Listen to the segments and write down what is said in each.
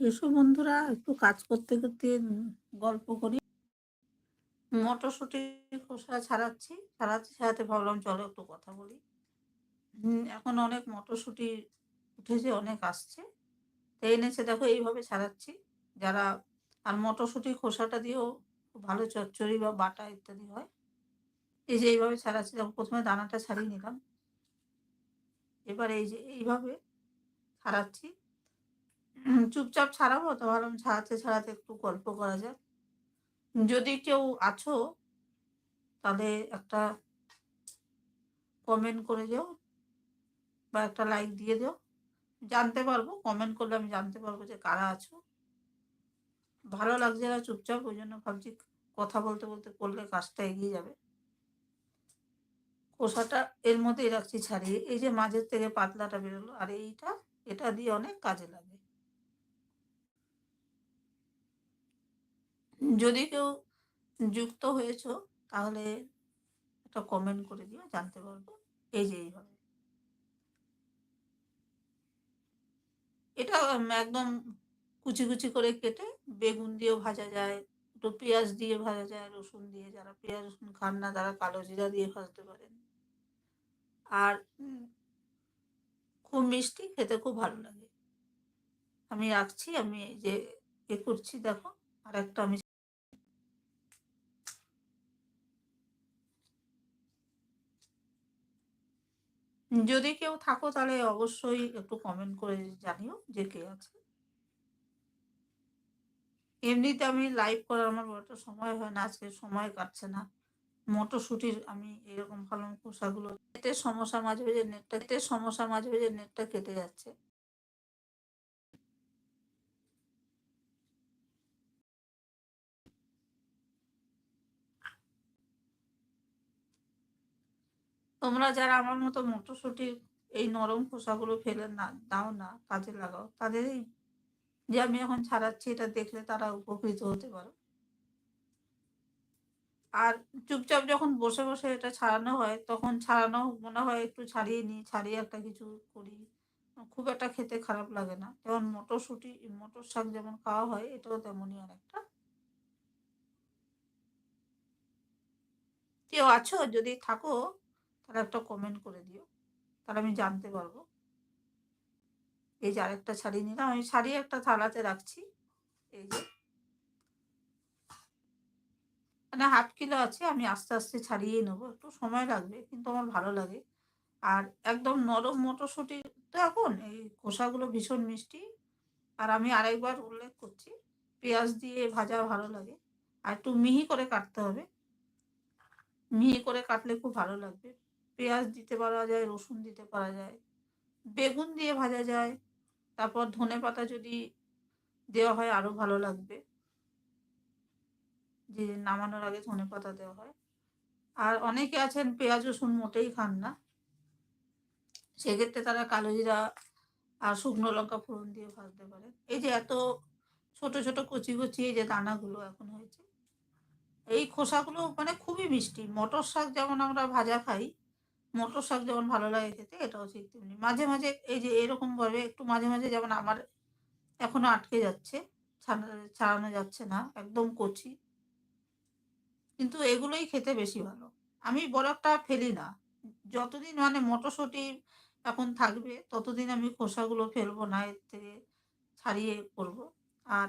এসো বন্ধুরা, একটু কাজ করতে করতে গল্প করি। মটরশুঁটি খোসা ছাড়াচ্ছি ছাড়াচ্ছি, ছাড়াতে ভাবলাম চলো একটু কথা বলি। এখন অনেক মটরশুঁটি উঠেছে, অনেক আসছে। তো এনেছে, দেখো, এইভাবে ছাড়াচ্ছি। যারা আর মটরশুঁটি, খোসাটা দিয়েও ভালো চচ্চড়ি বা বাটা ইত্যাদি হয়। এই যে এইভাবে ছাড়াচ্ছি, দেখো প্রথমে দানাটা ছাড়িয়ে নিলাম। এবার এই যে এইভাবে ছাড়াচ্ছি। চুপচাপ ছাড়াবো তো ভাবলাম ছাড়াতে ছাড়াতে একটু গল্প করা যাক। যদি কেউ আছো, তাহলে একটা কমেন্ট করে যাও বা একটা লাইক দিয়ে দাও জানতে পারব কমেন্ট করলে আমি জানতে পারব যে কারা আছো। ভালো লাগছে না, চুপচাপ, ওই জন্য ভাবছি কথা বলতে বলতে করলে কাজটা এগিয়ে যাবে। খোসাটা এর মধ্যেই রাখছি ছাড়িয়ে, এই যে মাঝের থেকে পাতলাটা বেরোলো, আর এইটা, এটা দিয়ে অনেক কাজে লাগে। যদি কেউ যুক্ত হয়েছ, তাহলে একটা কমেন্ট করে দিও, জানতে পারব। এই যে এইভাবে। এটা একদম কুচি কুচি করে কেটে বেগুন দিয়েও ভাজা যায় একটু পেঁয়াজ দিয়ে ভাজা যায়, রসুন দিয়ে, যারা পেঁয়াজ, রসুন খান না তারা কালো জিরা দিয়ে ভাজতে পারেন। আর খুব মিষ্টি, খেতে খুব ভালো লাগে। আমি রাখছি, আমি এই যে এ করছি, দেখো, আর একটা আমি যদি কেউ থাকো তাহলে অবশ্যই একটু কমেন্ট করে জানিও যে কে আছে। এমনিতে আমি লাইভ করার আমার বড়টা সময় হয় না, আজকে সময় কাটছে না। মটরশুটির আমি এরকম ভালো খোসাগুলো, নেটের সমস্যা মাঝে মাঝে নেটটা নেটের সমস্যা মাঝে মাঝে নেটটা কেটে যাচ্ছে। তোমরা যারা আমার মতো মটরশুঁটির এই নরম খোসাগুলো ফেলে না, দাও না, কাজে লাগাও তাদের যে আমি এখন ছাড়াচ্ছি, এটা দেখলে তারা উপকৃত হতে পারো। আর চুপচাপ যখন বসে বসে এটা ছাড়ানো হয়, তখন ছাড়ানো মনে হয় একটু ছাড়িয়ে নিই, ছাড়িয়ে একটা কিছু করি। খুব একটা খেতে খারাপ লাগে না। যেমন মটরশুঁটি, মটর শাক যেমন খাওয়া হয়, এটাও তেমনই অনেকটা কেউ আছো, যদি থাকো, তাহলে একটা কমেন্ট করে দিও। তাহলে আমি জানতে পারব। এই যে আরেকটা ছাড়িয়ে নিলাম। আমি ছাড়িয়ে একটা থালাতে রাখছি। এই যে। মানে হাফ কিলো আছে, আমি আস্তে আস্তে ছাড়িয়ে নেব। একটু সময় লাগবে, কিন্তু আমার ভালো লাগে। আর একদম নরম মটরশুঁটি তো এখন, এই খোসাগুলো ভীষণ মিষ্টি। আর আমি আরেকবার উল্লেখ করছি, পেঁয়াজ দিয়ে ভাজা ভালো লাগে। আর একটু মিহি করে কাটতে হবে। মিহি করে কাটলে খুব ভালো লাগবে। পেঁয়াজ দিতে পারা যায়, রসুন দিতে পারা যায়। বেগুন দিয়ে ভাজা যায়। তারপর ধনে পাতা যদি দেওয়া হয়, আরও ভালো লাগবে। যে নামানোর আগে ধনে পাতা দেওয়া হয়। আর অনেকে আছেন, পেঁয়াজ, রসুন মোটেই খান না। সেক্ষেত্রে তারা কালো জিরা আর শুকনো লঙ্কা ফোড়ন দিয়ে ভাজতে পারে এই যে এত ছোট ছোট, কচি কচি এই যে দানাগুলো এখন হয়েছে। এই খোসাগুলো মানে খুবই মিষ্টি। মটর শাক যেমন আমরা ভাজা খাই মটর শাক যেমন ভালো লাগে খেতে, এটাও ঠিক তেমনি। মাঝে মাঝে এই যে এরকম ভাবে একটু মাঝে মাঝে যেমন আমার এখনও আটকে যাচ্ছে ছাড়ানো যাচ্ছে না, একদম কচি। কিন্তু এগুলোই খেতে বেশি ভালো। আমি বরফটা ফেলি না। যতদিন মানে মটরশুঁটি এখন থাকবে, ততদিন আমি খোসাগুলো ফেলব না, এর থেকে ছাড়িয়ে করব। আর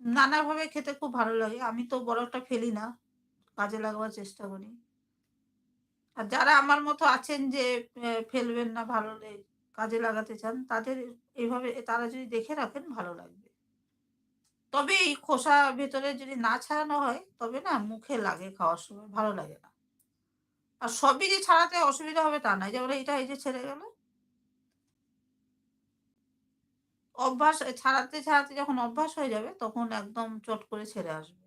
নানাভাবে খেতে খুব ভালো লাগে। আমি তো বরফটা ফেলি না, কাজে লাগাবার চেষ্টা করি। আর যারা আমার মতো আছেন যে ফেলবেন না ভালো কাজে লাগাতে চান, তাদের এইভাবে তারা যদি দেখে রাখেন, ভালো লাগবে। তবে এই খোসা ভেতরে যদি না ছাড়ানো হয়, তবে না মুখে লাগে খাওয়ার সময়, ভালো লাগে না। আর সবই যে ছাড়াতে অসুবিধা হবে তা নয়, যেমন এটা এই যে ছেড়ে গেল। অভ্যাস, ছাড়াতে ছাড়াতে যখন অভ্যাস হয়ে যাবে, তখন একদম চট করে ছেড়ে আসবে।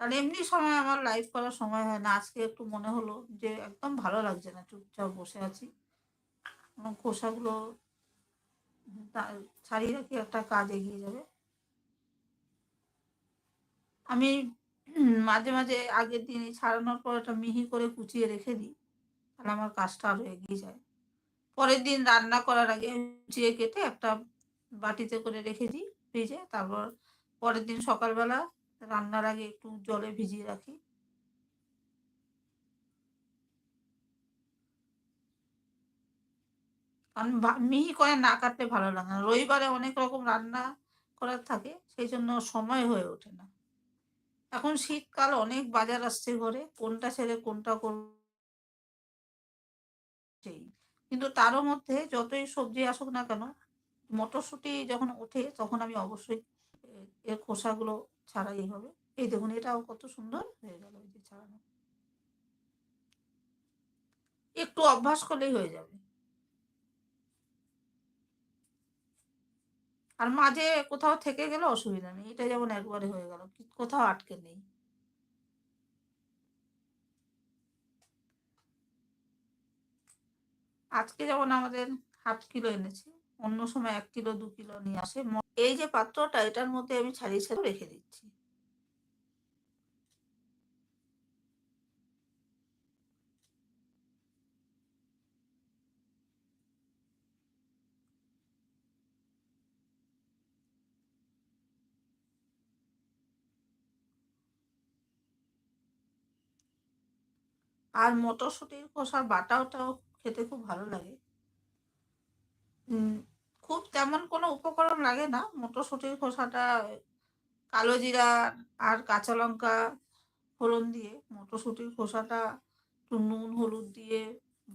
তাহলে এমনি সময় আমার লাইভ করার সময় হয় না। আজকে একটু মনে হলো যে একদম ভালো লাগছে না, চুপচাপ বসে আছি। খোসাগুলো ছাড়িয়ে রাখি, একটা কাজ এগিয়ে যাবে। আমি মাঝে মাঝে আগের দিন ছাড়ানোর পর একটা মিহি করে কুচিয়ে রেখে দিই, তাহলে আমার কাজটা আরও এগিয়ে যায়। পরের দিন রান্না করার আগে কুচিয়ে কেটে একটা বাটিতে করে রেখে দিই, ফ্রিজে। তারপর পরের দিন সকালবেলা রান্নার আগে একটু জলে ভিজিয়ে রাখি। কারণ মিহি করে না কাটতে ভালো লাগে না। রবিবারে অনেক রকম রান্না করার থাকে, সেই জন্য সময় হয়ে ওঠে না। এখন শীতকাল, অনেক বাজার আসছে ঘরে, কোনটা ছেড়ে কোনটা সেই। কিন্তু তারও মধ্যে যতই সবজি আসুক না কেন, মটরশুঁটি যখন ওঠে, তখন আমি অবশ্যই এর খোসাগুলো ছাড়াই হবে। এই দেখুন, এটাও কত সুন্দর হয়ে গেল এই যে ছাড়ানো। একটু অভ্যাস করলেই হয়ে যাবে। আর মাঝে কোথাও থেকে গেলে অসুবিধা নেই। এটা যেমন একবারে হয়ে গেল কোথাও আটকে নেই। আজকে যেমন আমাদের হাফ কিলো এনেছি, অন্য সময় এক কিলো, দু কিলো নিয়ে আসে এই যে পাত্রটা, এটার মধ্যে আমি ছাড়িয়ে ছাড়িয়ে রেখে দিচ্ছি। আর মটরশুঁটির খোসার বাটাটাও খেতে খুব ভালো লাগে। খুব তেমন কোনো উপকরণ লাগে না। মটরশুঁটির খোসাটা, কালো জিরা আর কাঁচা লঙ্কা ফোড়ন দিয়ে মটরশুঁটির খোসাটা একটু নুন, হলুদ দিয়ে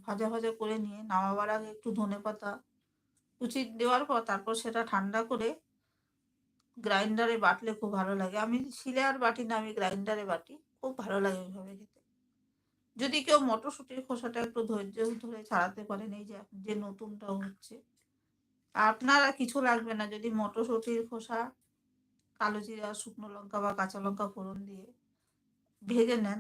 ভাজা ভাজা করে নিয়ে নামাবার আগে একটু ধনে পাতা কুচি দেওয়ার পর তারপর সেটা ঠান্ডা করে গ্রাইন্ডারে বাটলে খুব ভালো লাগে। আমি শিলে আর বাটি না, আমি গ্রাইন্ডারে বাটি। খুব ভালো লাগে ওইভাবে খেতে। যদি কেউ মটরশুঁটির খোসাটা একটু ধৈর্য ধরে ছাড়াতে পারেন, এই যে যে নতুনটাও হচ্ছে। আপনারা কিছু লাগবে না, যদি মটরশুঁটির খোসা, কালো জিরা, শুকনো লঙ্কা বা কাঁচা লঙ্কা ফোড়ন দিয়ে ভেজে নেন।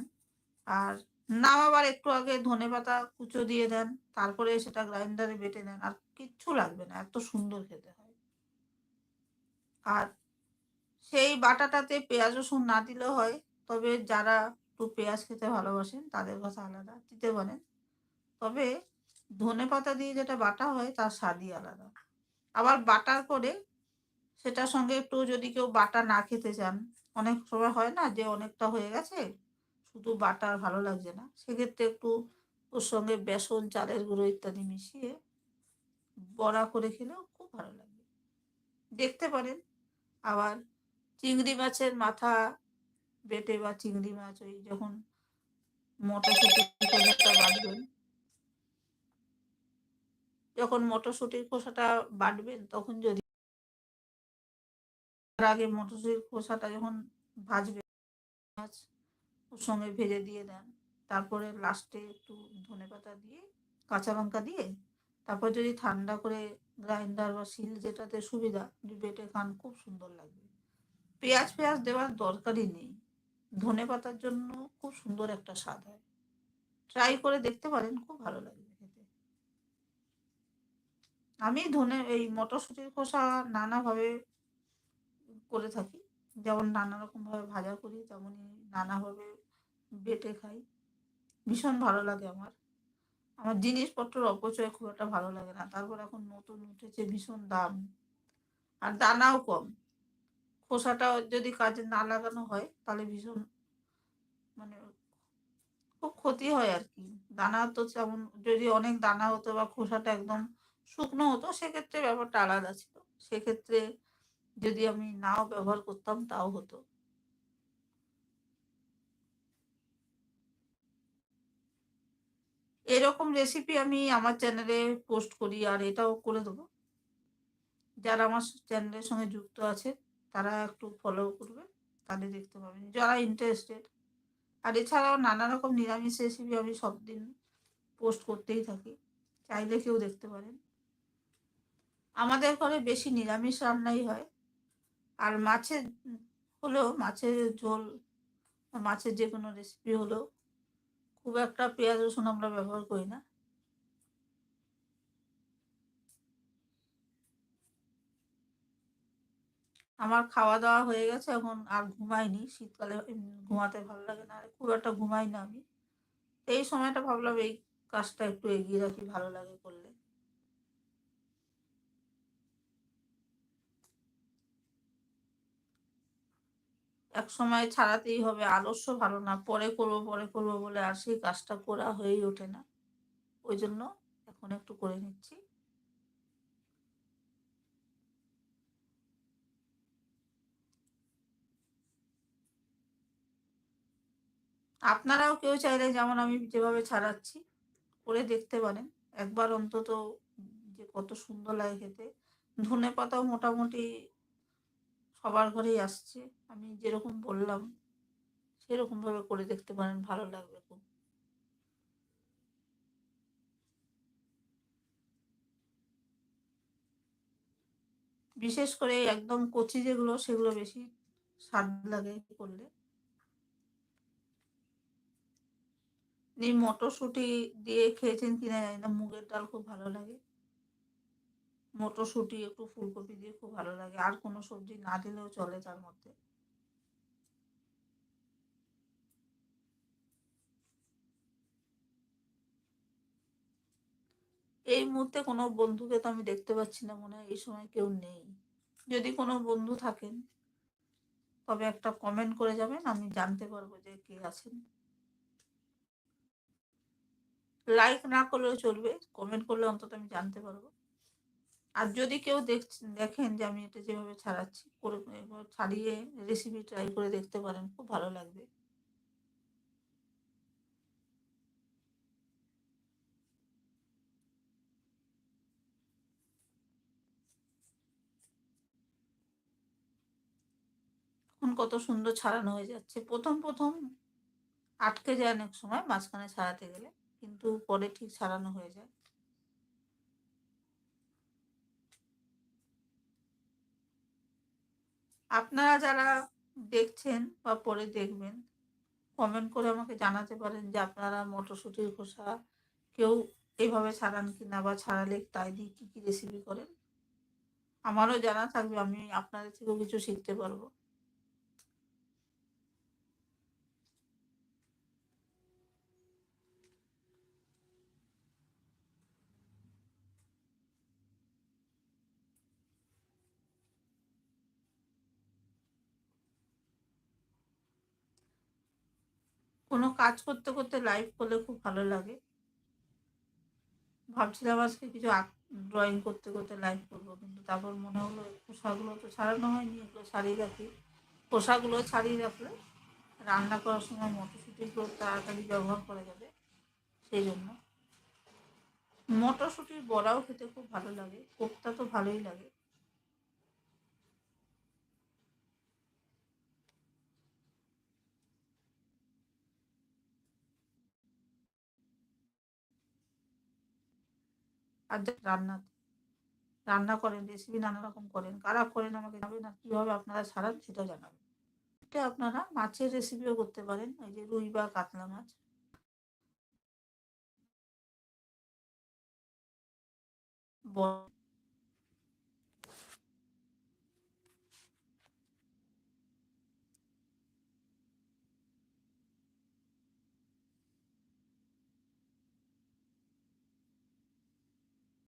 আর নামাবার একটু আগে ধনে পাতা কুচো দিয়ে দেন, তারপরে সেটা গ্রাইন্ডারে বেটে নেন, আর কিচ্ছু লাগবে না, এত সুন্দর খেতে হয়। আর সেই বাটাটাতে পেঁয়াজ, রসুন না দিলেও হয়, তবে যারা একটু পেঁয়াজ খেতে ভালোবাসেন, তাদের কথা আলাদা, দিতে পারেন। তবে ধনে পাতা দিয়ে যেটা বাটা হয়, তার স্বাদই আলাদা। আবার বাটার করে সেটার সঙ্গে একটু যদি কেউ বাটা না খেতে চান, অনেক সময় হয় না যে অনেকটা হয়ে গেছে, শুধু বাটা আর ভালো লাগছে না। সেক্ষেত্রে একটু ওর সঙ্গে বেসন, চালের গুঁড়ো ইত্যাদি মিশিয়ে বড়া করে খেলেও খুব ভালো লাগবে দেখতে পারেন, আবার চিংড়ি মাছের মাথা বেটে বা চিংড়ি মাছ ওই যখন মটরশুঁটির খোসাটা বাটবেন যখন মটরশুঁটির খোসাটা বাটবেন, তখন যদি তার আগে মটরশুঁটির খোসাটা যখন ভাজবেন ওর সঙ্গে ভেজে দিয়ে দেন। তারপরে লাস্টে একটু ধনে পাতা দিয়ে, কাঁচা লঙ্কা দিয়ে, তারপর যদি ঠান্ডা করে গ্রাইন্ডার বা শিল যেটাতে সুবিধা বেটে খান, খুব সুন্দর লাগবে। পেঁয়াজ পেঁয়াজ দেওয়ার দরকারই নেই। ধনে পাতার জন্য খুব সুন্দর একটা স্বাদ হয়। ট্রাই করে দেখতে পারেন, খুব ভালো খেতে আমি ধনে, এই মটরশুঁটির খোসা নানাভাবে করে থাকি। যেমন নানা রকম ভাবে ভাজা করি তেমনই নানাভাবে বেটে খাই। ভীষণ ভালো লাগে আমার। আমার জিনিসপত্রের অপচয় খুব একটা ভালো লাগে না। তারপর এখন নতুন উঠেছে ভীষণ দাম। আর দানাও কম। খোসাটা যদি কাজে না লাগানো হয়, তাহলে ভীষণ মানে খুব ক্ষতি হয় আর কি। দানা তো যেমন যদি অনেক দানা হতো বা খোসাটা একদম শুকনো হতো, সেক্ষেত্রে ব্যাপারটা আলাদা ছিল। সেক্ষেত্রে যদি আমি নাও ব্যবহার করতাম, তাও হতো। এরকম রেসিপি আমি আমার চ্যানেলে পোস্ট করি, আর এটাও করে দেবো। যারা আমার চ্যানেলের সঙ্গে যুক্ত আছে, তারা একটু ফলো করবে, তাহলে দেখতে পাবেন। যারা ইন্টারেস্টেড আর এছাড়াও নানা রকম নিরামিষ রেসিপি আমি সব দিন পোস্ট করতেই থাকি। চাইলে কেউ দেখতে পারেন। আমাদের ঘরে বেশি নিরামিষ রান্নাই হয়। আর মাছের হলেও মাছের ঝোল মাছের যে কোনো রেসিপি হলেও খুব একটা পেঁয়াজ, রসুন আমরা ব্যবহার করি না। আমার খাওয়া দাওয়া হয়ে গেছে, এখন আর ঘুমাইনি। শীতকালে ঘুমাতে ভালো লাগে না খুব একটা ঘুমাই না আমি। এই সময়টা ভাবলাম এই কাজটা একটু এগিয়ে রাখি, ভালো লাগে করলে। এক সময় ছাড়াতেই হবে আলস্য ভালো না, পরে করব পরে করব বলে আর সেই কাজটা করা হয়েই ওঠে না। ওই জন্য এখন একটু করে নিচ্ছি। আপনারাও কেউ চাইলে যেমন আমি যেভাবে ছাড়াচ্ছি, করে দেখতে পারেন। একবার অন্তত যে কত সুন্দর লাগে খেতে। ধনে পাতাও মোটামুটি সবার ঘরেই আসছে। আমি যেরকম বললাম, সেরকম ভাবে করে দেখতে পারেন, ভালো লাগবে খুব। বিশেষ করে একদম কচি যেগুলো, সেগুলো বেশি স্বাদ লাগে করলে। এই মটরশুঁটি দিয়ে খেয়েছেন কিনা জানি না, মুগের ডাল খুব ভালো লাগে। মটরশুঁটি, একটু ফুলকপি দিয়ে খুব ভালো লাগে। আর কোনো সবজি না দিলেও চলে তার মধ্যে। এই মুহূর্তে কোনো বন্ধুকে তো আমি দেখতে পাচ্ছি না, মনে হয় এই সময় কেউ নেই। যদি কোনো বন্ধু থাকেন, তবে একটা কমেন্ট করে যাবেন, আমি জানতে পারব যে কে আছেন। লাইক না করলেও চলবে কমেন্ট করলে অন্তত আমি জানতে পারব। আর যদি কেউ দেখেন যে আমি এটা যেভাবে ছাড়াচ্ছি, করে, ছাড়িয়ে রেসিপি ট্রাই করে দেখতে পারেন, খুব ভালো লাগবে। কত সুন্দর ছাড়ানো হয়ে যাচ্ছে। প্রথম প্রথম আটকে যায় অনেক সময়, মাঝখানে ছাড়াতে গেলে, কিন্তু পরে ঠিক ছাড়ানো হয়ে যায়। আপনারা যারা দেখছেন বা পরে দেখবেন কমেন্ট করে আমাকে জানাতে পারেন যে আপনারা মটরশুঁটির খোসা কেউ এইভাবে ছাড়ান কিনা বা ছাড়ালে তাই দিয়ে কী কী রেসিপি করেন। আমারও জানা থাকবে, আমি আপনাদের থেকেও কিছু শিখতে পারব। কোনো কাজ করতে করতে লাইভ করলে খুব ভালো লাগে। ভাবছিলাম আজকে কিছু ড্রয়িং করতে করতে লাইভ করব, কিন্তু তারপর মনে হলো পোশাকগুলো তো ছাড়ানো হয়নি, এগুলো ছাড়িয়ে রাখি। পোশাকগুলো ছাড়িয়ে রাখলে রান্না করার সময় মটরশুঁটিগুলো তাড়াতাড়ি ব্যবহার করা যাবে, সেই জন্য। মটরশুঁটির বড়াও খেতে খুব ভালো লাগে, কোপ্তা তো ভালোই লাগে। আর রান্না রান্না করেন রেসিপি নানা রকম করেন, কারা করেন আমাকে জানাবেন আর কীভাবে আপনারা ছাড়ান সেটাও জানাবেন। আপনারা মাছের রেসিপিও করতে পারেন, এই যে রুই বা কাতলা মাছ। বড়